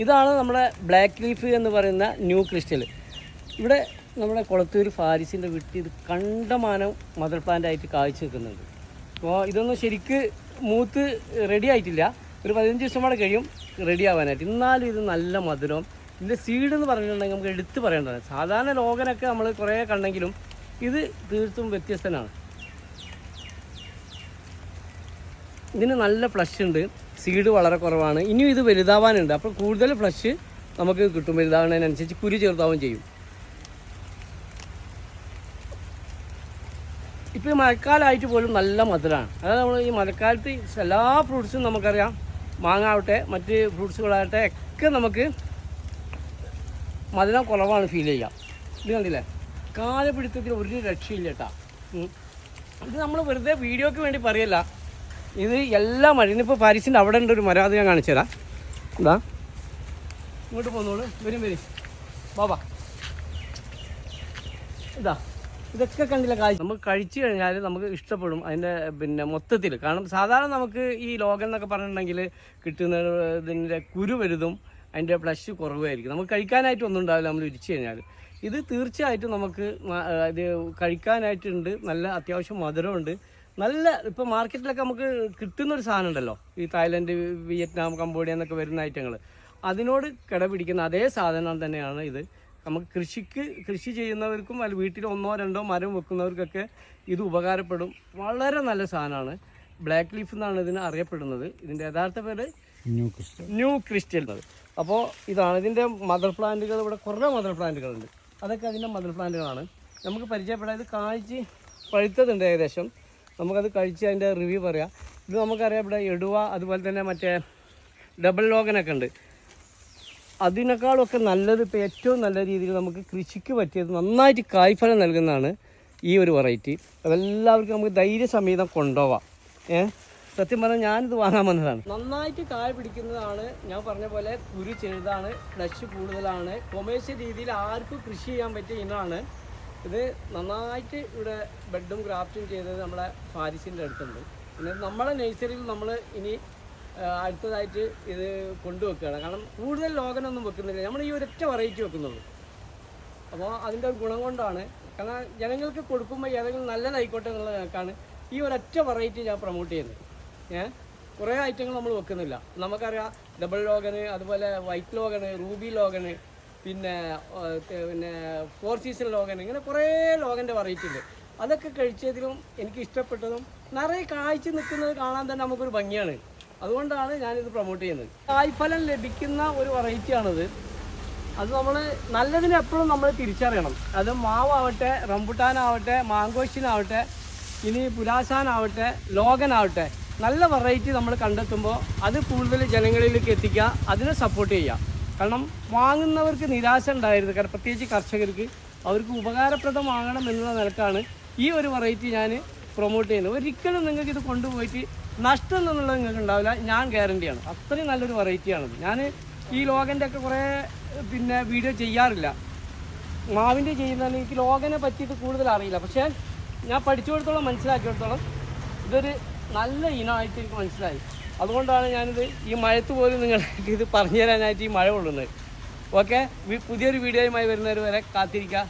ഇതാണ് നമ്മുടെ black leaf എന്ന് പറയുന്ന ന്യൂ ക്രിസ്റ്റൽ ഇവിടെ നമ്മുടെ കുളത്തൂർ ഫാരിസിന്റെ വീട്ടിൽ ഇത് കണ്ടമാനം മദർ പ്ലാന്റ് ആയിട്ട് കാഴ്ച വെക്കുന്നുണ്ട്. അപ്പോൾ ഇതൊന്നും ശരിക്ക് മൂത്ത് റെഡി ആയിട്ടില്ല. ഒരു പതിനഞ്ച് ദിവസം കൂടെ കഴിയും റെഡി ആവാനായിട്ട്. എന്നാലും ഇത് നല്ല മധുരം. ഇതിന്റെ സീഡ് എന്ന് പറഞ്ഞിട്ടുണ്ടെങ്കിൽ നമുക്ക് എടുത്ത് പറയേണ്ടതാണ്. സാധാരണ ലോകനൊക്കെ നമ്മൾ കുറേ കണ്ടെങ്കിലും ഇത് തീർത്തും വ്യത്യസ്തനാണ്. ഇതിന് നല്ല ഫ്ലഷ് ഉണ്ട്. സീഡ് വളരെ കുറവാണ്. ഇനിയും ഇത് വലുതാവാനുണ്ട്. അപ്പോൾ കൂടുതൽ ഫ്ലഷ് നമുക്ക് കിട്ടും. വലുതാവുന്നതിനനുസരിച്ച് കുരു ചെറുതാവുകയും ചെയ്യും. ഇപ്പോൾ മഴക്കാലമായിട്ട് പോലും നല്ല മധുരമാണ് അതായത് നമ്മൾ ഈ മഴക്കാലത്ത് എല്ലാ ഫ്രൂട്ട്സും നമുക്കറിയാം. മാങ്ങ ആവട്ടെ മറ്റ് ഫ്രൂട്ട്സുകളാകട്ടെ ഒക്കെ നമുക്ക് മധുരം കുറവാണ് ഫീൽ ചെയ്യാം. ഇത് കണ്ടില്ലേ? കാലപിടുത്തത്തിൽ ഒരു രക്ഷയില്ല കേട്ടാ ഇത് നമ്മൾ വെറുതെ വീഡിയോക്ക് വേണ്ടി പറയല്ല. ഇത് എല്ലാ മഴ ഇന്നിപ്പോൾ പാരീസിന്റെ അവിടെ ഉണ്ട് ഒരു മരം അത് ഞാൻ കാണിച്ചു തരാം. എന്താ ഇങ്ങോട്ട് പോന്നോളൂ. വരും വരും. ബാബാ ഇതാ. ഇതൊക്കെ കണ്ടില്ല കാഴ്ച. നമുക്ക് കഴിച്ചു കഴിഞ്ഞാൽ നമുക്ക് ഇഷ്ടപ്പെടും അതിന്റെ പിന്നെ മൊത്തത്തിൽ കാരണം സാധാരണ നമുക്ക് ഈ ലോകം എന്നൊക്കെ പറഞ്ഞിട്ടുണ്ടെങ്കിൽ കിട്ടുന്ന ഇതിന്റെ കുരു വലുതും അതിന്റെ പ്ലഷ് കുറവായിരിക്കും നമുക്ക് കഴിക്കാനായിട്ട് ഒന്നും ഉണ്ടാവില്ല നമ്മൾ ഇരിച്ചു കഴിഞ്ഞാൽ ഇത് തീർച്ചയായിട്ടും നമുക്ക് ഇത് കഴിക്കാനായിട്ടുണ്ട്. നല്ല അത്യാവശ്യം മധുരമുണ്ട്. നല്ല ഇപ്പോൾ മാർക്കറ്റിലൊക്കെ നമുക്ക് കിട്ടുന്ന ഒരു സാധനം ഉണ്ടല്ലോ ഈ തായ്ലൻഡ് വിയറ്റ്നാം കംബോഡിയ എന്നൊക്കെ വരുന്ന ഐറ്റങ്ങൾ അതിനോട് കിടപിടിക്കുന്ന അതേ സാധനം തന്നെയാണ് ഇത്. നമുക്ക് കൃഷിക്ക് കൃഷി ചെയ്യുന്നവർക്കും അല്ല വീട്ടിൽ ഒന്നോ രണ്ടോ മരം വെക്കുന്നവർക്കൊക്കെ ഇത് ഉപകാരപ്പെടും. വളരെ നല്ല സാധനമാണ്. ബ്ലാക്ക് ലീഫ് എന്നാണ് ഇതിന് അറിയപ്പെടുന്നത്. ഇതിന്റെ യഥാർത്ഥ പേര് ന്യൂ ക്രിസ്റ്റൽ ന്യൂ ക്രിസ്റ്റൽ അപ്പോൾ ഇതാണ് ഇതിന്റെ മദർ പ്ലാന്റുകൾ ഇവിടെ കുറേ മദർ പ്ലാന്റുകളുണ്ട് അതൊക്കെ അതിന്റെ മദർ പ്ലാന്റുകളാണ് നമുക്ക് പരിചയപ്പെടാതെ ഇത് കാഴ്ച പഴുത്തതുണ്ട് ഏകദേശം. നമുക്കത് കഴിച്ച് അതിന്റെ റിവ്യൂ പറയാം. ഇത് നമുക്കറിയാം ഇവിടെ എടുവ അതുപോലെ തന്നെ മറ്റേ ഡബിൾ ലോഗനൊക്കെ ഉണ്ട്. അതിനേക്കാളൊക്കെ നല്ലത് ഇപ്പോൾ ഏറ്റവും നല്ല രീതിയിൽ നമുക്ക് കൃഷിക്ക് പറ്റിയത് നന്നായിട്ട് കായ്ഫലം നൽകുന്നതാണ് ഈ ഒരു വെറൈറ്റി അതെല്ലാവർക്കും നമുക്ക് ധൈര്യസമേതം കൊണ്ടുപോവാം. ഏ? സത്യം പറഞ്ഞാൽ ഞാനിത് വാങ്ങാൻ വന്നതാണ്. നന്നായിട്ട് കായ പിടിക്കുന്നതാണ് ഞാൻ പറഞ്ഞ പോലെ കുരു ചെറുതാണ് ഫ്ലഷ് കൂടുതലാണ്. കൊമേഴ്സ്യൽ രീതിയിൽ ആർക്കും കൃഷി ചെയ്യാൻ പറ്റിയ ഇനമാണ്. ഇത് നന്നായിട്ട് ഇവിടെ ബെഡും ഗ്രാഫ്റ്റും ചെയ്തത് നമ്മളെ ഫാരിസിന്റെ അടുത്തുണ്ട്. പിന്നെ നമ്മളെ നേഴ്സറിയിൽ നമ്മൾ ഇനി അടുത്തതായിട്ട് ഇത് കൊണ്ടുവെക്കുകയാണ്. കാരണം കൂടുതൽ ലോകനൊന്നും വെക്കുന്നില്ല. നമ്മൾ ഈ ഒരൊറ്റ വെറൈറ്റി വെക്കുന്നുള്ളൂ. അപ്പോൾ അതിന്റെ ഒരു ഗുണം കൊണ്ടാണ്. കാരണം ജനങ്ങൾക്ക് കൊടുക്കുമ്പോൾ ഏതെങ്കിലും നല്ലതായിക്കോട്ടെ എന്നുള്ള ഈ ഒരൊറ്റ വെറൈറ്റി ഞാൻ പ്രൊമോട്ട് ചെയ്യുന്നത്. ഏ? കുറേ ഐറ്റങ്ങൾ നമ്മൾ വെക്കുന്നില്ല. നമുക്കറിയാം ഡബിൾ ലോഗന് അതുപോലെ വൈറ്റ് ലോഗന് റൂബി ലോഗന് പിന്നെ പിന്നെ ഫോർ സീസൺ ലോഗൻ ഇങ്ങനെ കുറേ ലോഗന്റെ വെറൈറ്റി ഉണ്ട്. അതൊക്കെ കഴിച്ചതിലും എനിക്ക് ഇഷ്ടപ്പെട്ടതും നിറയെ കാഴ്ച നിൽക്കുന്നത് കാണാൻ തന്നെ നമുക്കൊരു ഭംഗിയാണ്. അതുകൊണ്ടാണ് ഞാനിത് പ്രൊമോട്ട് ചെയ്യുന്നത്. കായ്ഫലം ലഭിക്കുന്ന ഒരു വെറൈറ്റിയാണിത് അത് നമ്മൾ നല്ലതിന് എപ്പോഴും നമ്മൾ തിരിച്ചറിയണം. അത് മാവാവട്ടെ റംബുട്ടാനാവട്ടെ മാങ്കോഷിനാവട്ടെ ഇനി പുലാസാനാവട്ടെ ലോകനാവട്ടെ നല്ല വെറൈറ്റി നമ്മൾ കണ്ടെത്തുമ്പോൾ അത് കൂടുതൽ ജനങ്ങളിലേക്ക് എത്തിക്കുക അതിനെ സപ്പോർട്ട് ചെയ്യുക. കാരണം വാങ്ങുന്നവർക്ക് നിരാശ ഉണ്ടായിരുന്നു കാരണം പ്രത്യേകിച്ച് കർഷകർക്ക് അവർക്ക് ഉപകാരപ്രദമാകണം എന്നുള്ള നിലക്കാണ് ഈ ഒരു വെറൈറ്റി ഞാൻ പ്രൊമോട്ട് ചെയ്യുന്നത്. ഒരിക്കലും നിങ്ങൾക്ക് ഇത് കൊണ്ടുപോയിട്ട് നഷ്ടം എന്നുള്ളത് നിങ്ങൾക്ക് ഉണ്ടാവില്ല. ഞാൻ ഗ്യാരണ്ടിയാണ് അത്രയും നല്ലൊരു വെറൈറ്റിയാണത് ഞാൻ ഈ ലോകന്റെ ഒക്കെ കുറേ പിന്നെ വീഡിയോ ചെയ്യാറില്ല. മാവിന്റെ ചെയ്യുന്നതിന് എനിക്ക് ലോകനെ പറ്റിയിട്ട് കൂടുതൽ അറിയില്ല. പക്ഷേ ഞാൻ പഠിച്ചു കൊടുത്തോളം മനസ്സിലാക്കിയെടുത്തോളം ഇതൊരു നല്ല ഇനമായിട്ട് എനിക്ക് മനസ്സിലായി. അതുകൊണ്ടാണ് ഞാനിത് ഈ മഴത്ത് പോലും നിങ്ങൾക്ക് ഇത് പറഞ്ഞു തരാനായിട്ട് ഈ മഴ കൊള്ളുന്നത്. ഓക്കെ പുതിയൊരു വീഡിയോയുമായി വരുന്നവർ വരെ കാത്തിരിക്കുക.